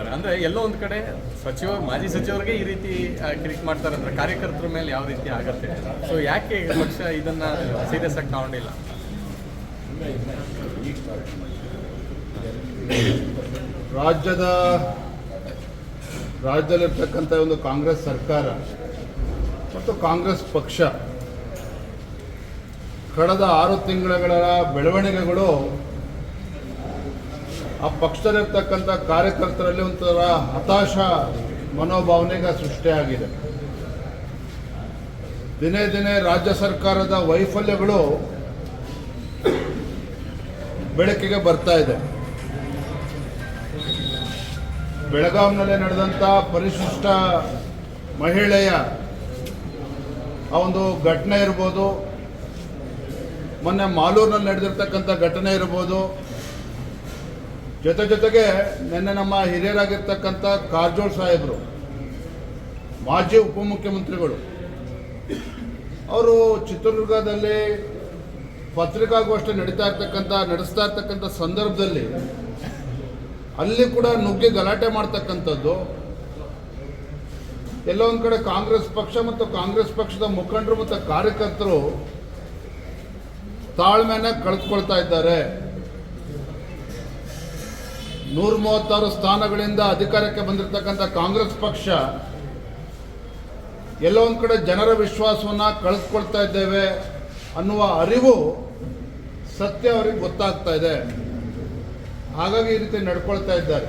ಅಂದ್ರೆ ಎಲ್ಲೋ ಒಂದು ಕಡೆ ಸಚಿವ, ಮಾಜಿ ಸಚಿವರಿಗೆ ಈ ರೀತಿ ಕ್ರಿಕ್ ಮಾಡ್ತಾರೆ ಅಂದ್ರೆ ಕಾರ್ಯಕರ್ತರ ಮೇಲೆ ಯಾವ ರೀತಿ ಆಗತ್ತೆ? ಸೊ ಯಾಕೆ ಪಕ್ಷ ಇದನ್ನ ಸೀರಿಯಸ್ ಆಗಿ ತಗೊಂಡಿಲ್ಲ? ರಾಜ್ಯದ, ರಾಜ್ಯದಲ್ಲಿರ್ತಕ್ಕಂಥ ಒಂದು ಕಾಂಗ್ರೆಸ್ ಸರ್ಕಾರ ಮತ್ತು ಕಾಂಗ್ರೆಸ್ ಪಕ್ಷ ಕಳೆದ ಆರು ತಿಂಗಳ ಬೆಳವಣಿಗೆಗಳು ಆ ಪಕ್ಷದಲ್ಲಿರ್ತಕ್ಕಂಥ ಕಾರ್ಯಕರ್ತರಲ್ಲಿ ಒಂಥರ ಹತಾಶ ಮನೋಭಾವನೆಗೆ ಸೃಷ್ಟಿಯಾಗಿದೆ. ದಿನೇ ದಿನೇ ರಾಜ್ಯ ಸರ್ಕಾರದ ವೈಫಲ್ಯಗಳು ಬೆಳಕಿಗೆ ಬರ್ತಾ ಇದೆ. ಬೆಳಗಾವಿನಲ್ಲಿ ನಡೆದಂಥ ಪರಿಶಿಷ್ಟ ಮಹಿಳೆಯ ಆ ಒಂದು ಘಟನೆ ಇರ್ಬೋದು, ಮೊನ್ನೆ ಮಾಲೂರಿನಲ್ಲಿ ನಡೆದಿರ್ತಕ್ಕಂಥ ಘಟನೆ ಇರ್ಬೋದು ಜೊತೆ ಜೊತೆಗೆ ನಿನ್ನೆ ನಮ್ಮ ಹಿರಿಯರಾಗಿರ್ತಕ್ಕಂಥ ಕಾರಜೋಳ್ ಸಾಹೇಬರು, ಮಾಜಿ ಉಪಮುಖ್ಯಮಂತ್ರಿಗಳು, ಅವರು ಚಿತ್ರದುರ್ಗದಲ್ಲಿ ಪತ್ರಿಕಾಗೋಷ್ಠಿ ನಡೀತಾ ಇರ್ತಕ್ಕಂಥ, ನಡೆಸ್ತಾ ಇರ್ತಕ್ಕಂಥ ಸಂದರ್ಭದಲ್ಲಿ ಅಲ್ಲಿ ಕೂಡ ನುಗ್ಗಿ ಗಲಾಟೆ ಮಾಡ್ತಕ್ಕಂಥದ್ದು. ಎಲ್ಲೊಂದು ಕಡೆ ಕಾಂಗ್ರೆಸ್ ಪಕ್ಷ ಮತ್ತು ಕಾಂಗ್ರೆಸ್ ಪಕ್ಷದ ಮುಖಂಡರು ಮತ್ತು ಕಾರ್ಯಕರ್ತರು ತಾಳ್ಮೆನ ಕಳೆದುಕೊಳ್ತಾ ಇದ್ದಾರೆ. ನೂರ ಮೂವತ್ತಾರು ಸ್ಥಾನಗಳಿಂದ ಅಧಿಕಾರಕ್ಕೆ ಬಂದಿರತಕ್ಕಂಥ ಕಾಂಗ್ರೆಸ್ ಪಕ್ಷ, ಎಲ್ಲೋ ಒಂದು ಕಡೆ ಜನರ ವಿಶ್ವಾಸವನ್ನ ಕಳೆದುಕೊಳ್ತಾ ಇದ್ದೇವೆ ಅನ್ನುವ ಅರಿವು ಸತ್ಯ ಅವರಿಗೆ ಗೊತ್ತಾಗ್ತಾ ಇದೆ. ಹಾಗಾಗಿ ಈ ರೀತಿ ನಡ್ಕೊಳ್ತಾ ಇದ್ದಾರೆ.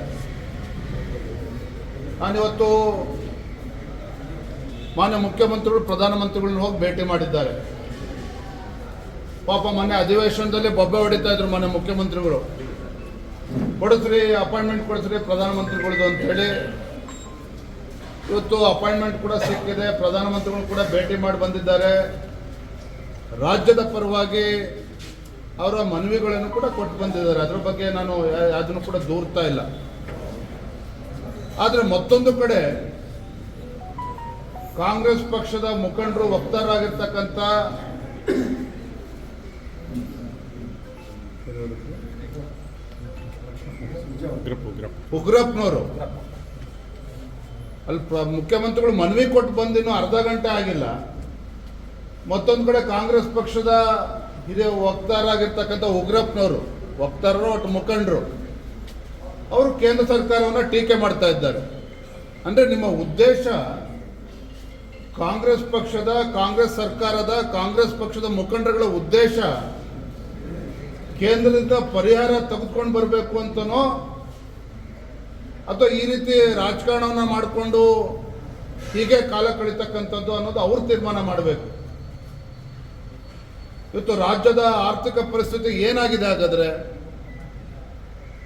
ನಾನಿವತ್ತು ಮಾನ್ಯ ಮುಖ್ಯಮಂತ್ರಿಗಳು, ಪ್ರಧಾನಮಂತ್ರಿಗಳನ್ನ ಹೋಗಿ ಭೇಟಿ ಮಾಡಿದ್ದಾರೆ. ಪಾಪ ಮೊನ್ನೆ ಅಧಿವೇಶನದಲ್ಲಿ ಬೊಬ್ಬೆ ಹೊಡಿತಾ ಇದ್ರು ಮಾನ್ಯ ಮುಖ್ಯಮಂತ್ರಿಗಳು. ಕೊಡಿಸ್ರಿ ಅಪಾಯಿಂಟ್ಮೆಂಟ್ ಕೊಡಿಸ್ರಿ ಪ್ರಧಾನಮಂತ್ರಿಗಳದು ಅಂತ ಹೇಳಿ. ಇವತ್ತು ಅಪಾಯಿಂಟ್ಮೆಂಟ್ ಕೂಡ ಸಿಕ್ಕಿದೆ, ಪ್ರಧಾನಮಂತ್ರಿಗಳು ಕೂಡ ಭೇಟಿ ಮಾಡಿ ಬಂದಿದ್ದಾರೆ. ರಾಜ್ಯದ ಪರವಾಗಿ ಅವರ ಮನವಿಗಳನ್ನು ಕೂಡ ಕೊಟ್ಟು ಬಂದಿದ್ದಾರೆ. ಅದ್ರ ಬಗ್ಗೆ ನಾನು ಅದನ್ನು ಕೂಡ ದೂರ್ತಾ ಇಲ್ಲ. ಆದರೆ ಮತ್ತೊಂದು ಕಡೆ ಕಾಂಗ್ರೆಸ್ ಪಕ್ಷದ ಮುಖಂಡರು ವಕ್ತಾರಾಗಿರ್ತಕ್ಕಂಥ ಉಗ್ರಪ್ಪನವರು. ಅಲ್ಲಿ ಮುಖ್ಯಮಂತ್ರಿಗಳು ಮನವಿ ಕೊಟ್ಟು ಬಂದಿನ್ನು ಅರ್ಧ ಗಂಟೆ ಆಗಿಲ್ಲ. ಮತ್ತೊಂದು ಕಡೆ ಕಾಂಗ್ರೆಸ್ ಪಕ್ಷದ ಹಿರಿಯ ವಕ್ತಾರಾಗಿರ್ತಕ್ಕಂಥ ಉಗ್ರಪ್ಪನವರು, ವಕ್ತಾರರು ಒಟ್ಟು ಮುಖಂಡರು, ಅವರು ಕೇಂದ್ರ ಸರ್ಕಾರವನ್ನು ಟೀಕೆ ಮಾಡ್ತಾ ಇದ್ದಾರೆ. ಅಂದರೆ ನಿಮ್ಮ ಉದ್ದೇಶ ಕಾಂಗ್ರೆಸ್ ಪಕ್ಷದ, ಕಾಂಗ್ರೆಸ್ ಸರ್ಕಾರದ, ಕಾಂಗ್ರೆಸ್ ಪಕ್ಷದ ಮುಖಂಡರುಗಳ ಉದ್ದೇಶ ಕೇಂದ್ರದಿಂದ ಪರಿಹಾರ ತೆಗೆದುಕೊಂಡು ಬರಬೇಕು ಅಂತನೋ, ಅಥವಾ ಈ ರೀತಿ ರಾಜಕಾರಣವನ್ನು ಮಾಡಿಕೊಂಡು ಹೀಗೆ ಕಾಲ ಕಳೀತಕ್ಕಂಥದ್ದು ಅನ್ನೋದು ಅವ್ರು ತೀರ್ಮಾನ ಮಾಡಬೇಕು. ಇವತ್ತು ರಾಜ್ಯದ ಆರ್ಥಿಕ ಪರಿಸ್ಥಿತಿ ಏನಾಗಿದೆ ಹಾಗಾದ್ರೆ,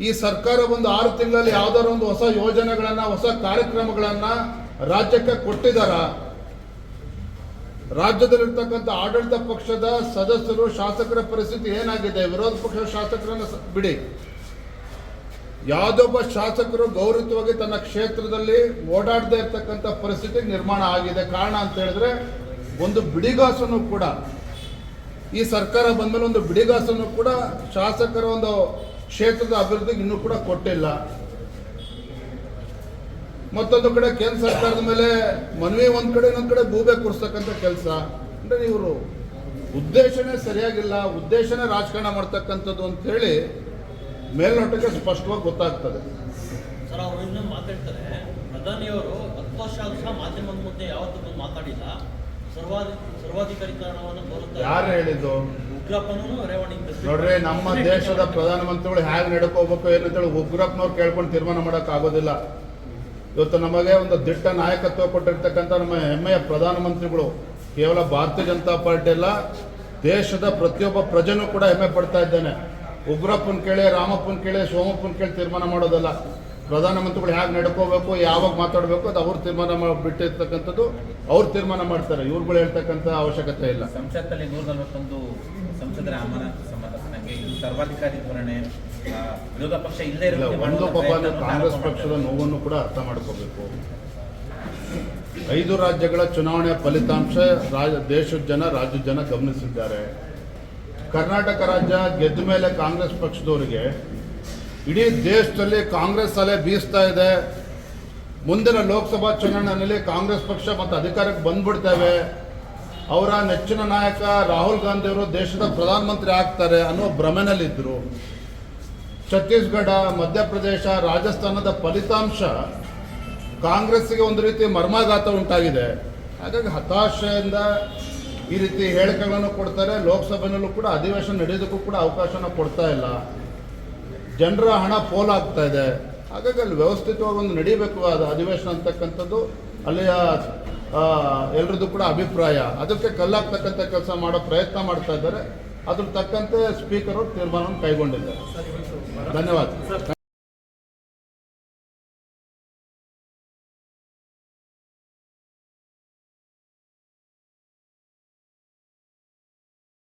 ಈ ಸರ್ಕಾರ ಒಂದು ಆರು ತಿಂಗಳಲ್ಲಿ ಯಾವ್ದಾದ್ರು ಒಂದು ಹೊಸ ಯೋಜನೆಗಳನ್ನ, ಹೊಸ ಕಾರ್ಯಕ್ರಮಗಳನ್ನ ರಾಜ್ಯಕ್ಕೆ ಕೊಟ್ಟಿದಾರ ರಾಜ್ಯದಲ್ಲಿರ್ತಕ್ಕಂಥ ಆಡಳಿತ ಪಕ್ಷದ ಸದಸ್ಯರು, ಶಾಸಕರ ಪರಿಸ್ಥಿತಿ ಏನಾಗಿದೆ? ವಿರೋಧ ಪಕ್ಷದ ಶಾಸಕರನ್ನು ಬಿಡಿ. ಯಾವುದೊಬ್ಬ ಶಾಸಕರು ಗೌರವವಾಗಿ ತನ್ನ ಕ್ಷೇತ್ರದಲ್ಲಿ ಓಡಾಡದೇ ಇರತಕ್ಕಂಥ ಪರಿಸ್ಥಿತಿ ನಿರ್ಮಾಣ ಆಗಿದೆ. ಕಾರಣ ಅಂತ ಹೇಳಿದ್ರೆ, ಒಂದು ಬಿಡಿಗಾಸನ್ನು ಕೂಡ, ಈ ಸರ್ಕಾರ ಬಂದ್ಮೇಲೆ ಒಂದು ಬಿಡಿಗಾಸನ್ನು ಕೂಡ ಶಾಸಕರ ಒಂದು ಕ್ಷೇತ್ರದ ಅಭಿವೃದ್ಧಿಗೆ ಇನ್ನೂ ಕೂಡ ಕೊಟ್ಟಿಲ್ಲ. ಮತ್ತೊಂದು ಕಡೆ ಕೇಂದ್ರ ಸರ್ಕಾರದ ಮೇಲೆ ಮನವಿ ಒಂದ್ ಕಡೆ ಇನ್ನೊಂದ್ ಕಡೆ ಭೂಬೆ ಕೂರಿಸ್ತಕ್ಕಂಥ ಕೆಲಸ. ಅಂದ್ರೆ ಇವರು ಉದ್ದೇಶನೇ ಸರಿಯಾಗಿಲ್ಲ ಉದ್ದೇಶನೇ ರಾಜಕಾರಣ ಮಾಡ್ತಕ್ಕಂಥದ್ದು ಅಂತ ಹೇಳಿ ಮೇಲ್ನೋಟಕ್ಕೆ ಸ್ಪಷ್ಟವಾಗಿ ಗೊತ್ತಾಗ್ತದೆ. ಸರ್ ಅವರು ಇನ್ನೊಂದು ಮಾತಾಡ್ತಾರೆ. ಪ್ರಧಾನಿಯವರು ಹತ್ತು ವರ್ಷ ಆದ್ರೂ ಸಹ ಮಾಧ್ಯಮದ ಮುಂದೆ ಯಾವತ್ತೂ ಬಂದು ಮಾತಾಡಿಲ್ಲ. ಸರ್ವಾಧಿ ಸರ್ವಾಧಿಕಾರಿಕರಣವನ್ನು ಕೋರುತ್ತಾರೆ ಯಾರು ಹೇಳಿದ್ದು? ಉಗ್ರಪ್ಪನೂ ರೇವಣ್ಣ ನೋಡ್ರಿ ನಮ್ಮ ದೇಶದ ಪ್ರಧಾನಮಂತ್ರಿಗಳು ಹೇಗೆ ನಡ್ಕೋಬೇಕು ಏನಂತೇಳಿ ಉಗ್ರಪ್ಪನವ್ರು ಕೇಳ್ಕೊಂಡು ತೀರ್ಮಾನ ಮಾಡಕ್ ಆಗೋದಿಲ್ಲ ಇವತ್ತು ನಮಗೆ ಒಂದು ದಿಟ್ಟ ನಾಯಕತ್ವ ಕೊಟ್ಟಿರ್ತಕ್ಕಂಥ ನಮ್ಮ ಹೆಮ್ಮೆಯ ಪ್ರಧಾನಮಂತ್ರಿಗಳು, ಕೇವಲ ಭಾರತೀಯ ಜನತಾ ಪಾರ್ಟಿ ಅಲ್ಲ, ದೇಶದ ಪ್ರತಿಯೊಬ್ಬ ಪ್ರಜೆನೂ ಕೂಡ ಹೆಮ್ಮೆ ಪಡ್ತಾ ಇದ್ದೇನೆ. ಉಗ್ರಪ್ಪನ ಕೇಳಿ, ರಾಮಪ್ಪನ ಕೇಳಿ, ಸೋಮಪ್ಪನ ಕೇಳಿ ತೀರ್ಮಾನ ಮಾಡೋದಲ್ಲ. ಪ್ರಧಾನಮಂತ್ರಿಗಳು ಹೇಗೆ ನಡ್ಕೋಬೇಕು, ಯಾವಾಗ ಮಾತಾಡಬೇಕು ಅದು ಅವ್ರು ತೀರ್ಮಾನ ಮಾಡಿ ಬಿಟ್ಟಿರ್ತಕ್ಕಂಥದ್ದು ಅವ್ರು ತೀರ್ಮಾನ ಮಾಡ್ತಾರೆ. ಇವ್ರುಗಳು ಹೇಳ್ತಕ್ಕಂಥ ಅವಶ್ಯಕತೆ ಇಲ್ಲ. ಸಂಸತ್ತಲ್ಲಿ ನೂರ ನಲವತ್ತೊಂದು ಸಂಸದರ ಅಮಾನತು ಇದು ಸರ್ವಾಧಿಕಾರಿ ಧೋರಣೆ ವಿರೋಧ ಪಕ್ಷ ಇಲ್ಲೇ ಇಲ್ಲ ಒಂದು ಪಾಪ ಕಾಂಗ್ರೆಸ್ ಪಕ್ಷದ ನೋವನ್ನು ಕೂಡ ಅರ್ಥ ಮಾಡ್ಕೋಬೇಕು. ಐದು ರಾಜ್ಯಗಳ ಚುನಾವಣೆಯ ಫಲಿತಾಂಶ ರಾಜ ದೇಶದ ಜನ ರಾಜ್ಯದ ಜನ ಗಮನಿಸಿದ್ದಾರೆ. ಕರ್ನಾಟಕ ರಾಜ್ಯ ಗೆದ್ದ ಮೇಲೆ ಕಾಂಗ್ರೆಸ್ ಪಕ್ಷದವರಿಗೆ ಇಡೀ ದೇಶದಲ್ಲಿ ಕಾಂಗ್ರೆಸ್ ಅಲೆ ಬೀಸ್ತಾ ಇದೆ. ಮುಂದಿನ ಲೋಕಸಭಾ ಚುನಾವಣೆಯಲ್ಲಿ ಕಾಂಗ್ರೆಸ್ ಪಕ್ಷ ಮತ್ತು ಅಧಿಕಾರಕ್ಕೆ ಬಂದ್ಬಿಡ್ತೇವೆ. ಅವರ ನೆಚ್ಚಿನ ನಾಯಕ ರಾಹುಲ್ ಗಾಂಧಿ ಅವರು ದೇಶದ ಪ್ರಧಾನಮಂತ್ರಿ ಆಗ್ತಾರೆ ಅನ್ನೋ ಭ್ರಮೆನಲ್ಲಿದ್ದರು ಛತ್ತೀಸ್ಗಢ, ಮಧ್ಯಪ್ರದೇಶ, ರಾಜಸ್ಥಾನದ ಫಲಿತಾಂಶ ಕಾಂಗ್ರೆಸ್ಸಿಗೆ ಒಂದು ರೀತಿ ಮರ್ಮಾಘಾತ ಉಂಟಾಗಿದೆ. ಹಾಗಾಗಿ ಹತಾಶೆಯಿಂದ ಈ ರೀತಿ ಹೇಳಿಕೆಗಳನ್ನು ಕೊಡ್ತಾರೆ. ಲೋಕಸಭೆಯಲ್ಲೂ ಕೂಡ ಅಧಿವೇಶನ ನಡೆಯೋದಕ್ಕೂ ಕೂಡ ಅವಕಾಶನ ಕೊಡ್ತಾ ಇಲ್ಲ. ಜನರ ಹಣ ಪೋಲಾಗ್ತಾ ಇದೆ. ಹಾಗಾಗಿ ಅಲ್ಲಿ ವ್ಯವಸ್ಥಿತವಾಗಿ ಒಂದು ನಡೀಬೇಕು ಅದು ಅಧಿವೇಶನ ಅಂತಕ್ಕಂಥದ್ದು. ಅಲ್ಲಿಯ ಎಲ್ರದ್ದು ಕೂಡ ಅಭಿಪ್ರಾಯ. ಅದಕ್ಕೆ ಕಲ್ಲಾಗ್ತಕ್ಕಂಥ ಕೆಲಸ ಮಾಡೋ ಪ್ರಯತ್ನ ಮಾಡ್ತಾ ಇದ್ದಾರೆ. ಅದ್ರ ತಕ್ಕಂತೆ ಸ್ಪೀಕರ್ ತೀರ್ಮಾನವನ್ನು ಕೈಗೊಂಡಿದ್ದಾರೆ. ಧನ್ಯವಾದ.